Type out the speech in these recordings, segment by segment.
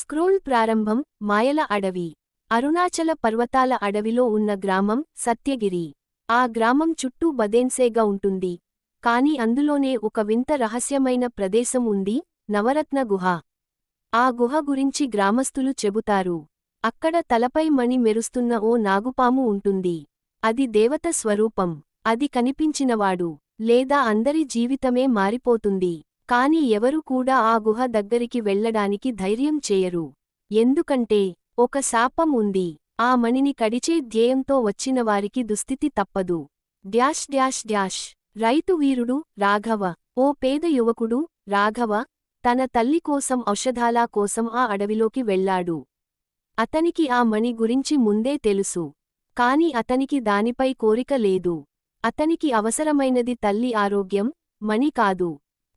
Scroll ప్రారంభం మాయల అడవి. అరుణాచల పర్వతాల అడవిలో ఉన్న గ్రామం సత్యగిరి. ఆ గ్రామం చుట్టూ బదేన్సేగా ఉంటుంది. కాని అందులోనే ఒక వింత రహస్యమైన ప్రదేశం ఉంది నవరత్న గుహ. ఆ గుహ గురించి గ్రామస్తులు చెబుతారు. అక్కడ తలపై మణి మెరుస్తున్న ఓ నాగుపాము ఉంటుంది. అది దేవత స్వరూపం. అది కనిపించినవాడు. లేదా అందరి జీవితమే మారిపోతుంది. కాని ఎవరు కూడా ఆ గుహ దగ్గరికి వెళ్ళడానికి ధైర్యం చేయరు. ఎందుకంటే ఒక శాపం ఉంది. ఆ మణిని కడిచే ధ్యేయంతో వచ్చినవారికి దుస్థితి తప్పదు. Dash dash dash. రైతు వీరుడు రాఘవ. ఓ పేద యువకుడు రాఘవ తన తల్లి కోసం ఔషధాలా కోసం ఆ అడవిలోకి వెళ్ళాడు అతనికి ఆ మణి గురించి ముందే తెలుసు. కాని అతనికి దానిపై కోరిక లేదు. అతనికి అవసరమైనది తల్లి ఆరోగ్యం మణి కాదు.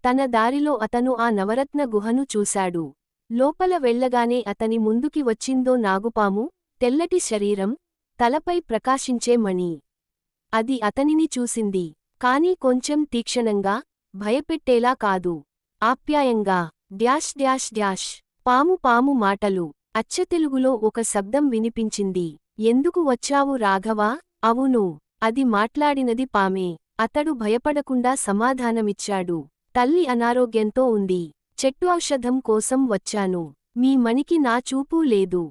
తన దారిలో అతను ఆ నవరత్న గుహను చూశాడు. లోపల వెళ్ళగానే అతని ముందుకి వచ్చిందో నాగుపాము తెల్లటి శరీరం తలపై ప్రకాశించే మణి. అది అతనిని చూసింది. కాని కొంచెం తీక్షణంగా భయపెట్టేలా కాదు. ఆప్యాయంగా డ్యాష్ డ్యాష్ డ్యాష్ పాము పాము మాటలు అచ్చతెలుగులో ఒక శబ్దం వినిపించింది. ఎందుకు వచ్చావు రాఘవా? అవును అది మాట్లాడినది పామే. అతడు భయపడకుండా సమాధానమిచ్చాడు. తల్లి అనారోగ్యంతో ఉంది. చెట్టు ఔషధం కోసం వచ్చాను. మీ మణికి నా చూపూ లేదు.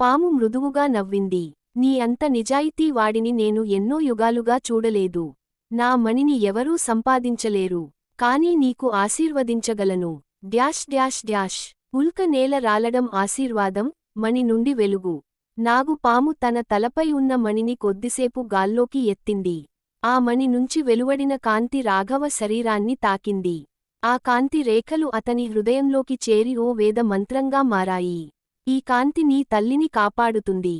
పాము మృదువుగా నవ్వింది. నీ అంత నిజాయితీ వాడిని నేను ఎన్నో యుగాలుగా చూడలేదు. నా మణిని ఎవరూ సంపాదించలేరు. కాని నీకు ఆశీర్వదించగలను. Dash dash dash. ఉల్క నేల రాలడం ఆశీర్వాదం మణి నుండి వెలుగు. నాగు పాము తన తలపై ఉన్న మణిని కొద్దిసేపు గాల్లోకి ఎత్తింది. ఆ మణి నుంచి వెలువడిన కాంతి రాఘవ శరీరాన్ని తాకింది. ఆ కాంతి రేఖలు అతని హృదయంలోకి చేరి ఓ వేద మంత్రంగా మారాయి. ఈ కాంతి నీ తల్లిని కాపాడుతుంది.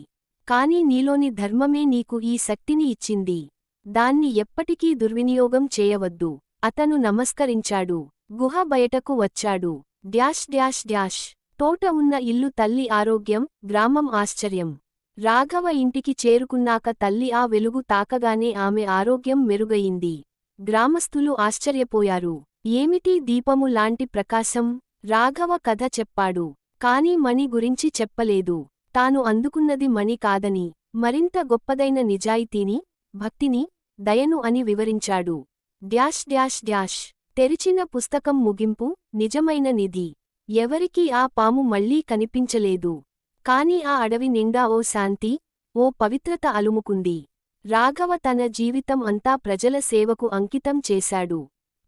కాని నీలోని ధర్మమే నీకు ఈ శక్తిని ఇచ్చింది. దాన్ని ఎప్పటికీ దుర్వినియోగం చేయవద్దు. అతను నమస్కరించాడు. గుహ బయటకు వచ్చాడు. Dash dash dash. తోట ఉన్న ఇల్లు తల్లి ఆరోగ్యం గ్రామం ఆశ్చర్యం. రాఘవ ఇంటికి చేరుకున్నాక తల్లి ఆ వెలుగు తాకగానే ఆమె ఆరోగ్యం మెరుగయింది గ్రామస్థులు ఆశ్చర్యపోయారు. ఏమిటి దీపము లాంటి ప్రకాశం? రాఘవ కథ చెప్పాడు. కాని మణి గురించి చెప్పలేదు. తాను అందుకున్నది మణి కాదని మరింత గొప్పదైన నిజాయితీని భక్తిని దయను అని వివరించాడు. Dash dash dash. తెరిచిన పుస్తకం ముగింపు నిజమైన నిధి. ఎవరికీ ఆ పాము మళ్ళీ కనిపించలేదు. కాని ఆ అడవి నిండా ఓ శాంతి ఓ పవిత్రత అలుముకుంది. రాఘవ తన జీవితం అంతా ప్రజల సేవకు అంకితం చేశాడు.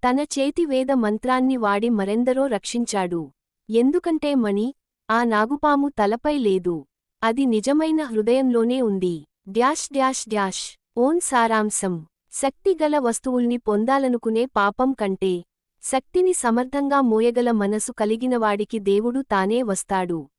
తన చేతి వేద మంత్రాన్ని వాడి మరెందరో రక్షించాడు. ఎందుకంటే మణి ఆ నాగుపాము తలపై లేదు. అది నిజమైన హృదయంలోనే ఉంది. Dash dash dash. ఓన్ సారాంశం. శక్తిగల వస్తువుల్ని పొందాలనుకునే పాపం కంటే శక్తిని సమర్థంగా మోయగల మనసు కలిగినవాడికి దేవుడు తానే వస్తాడు.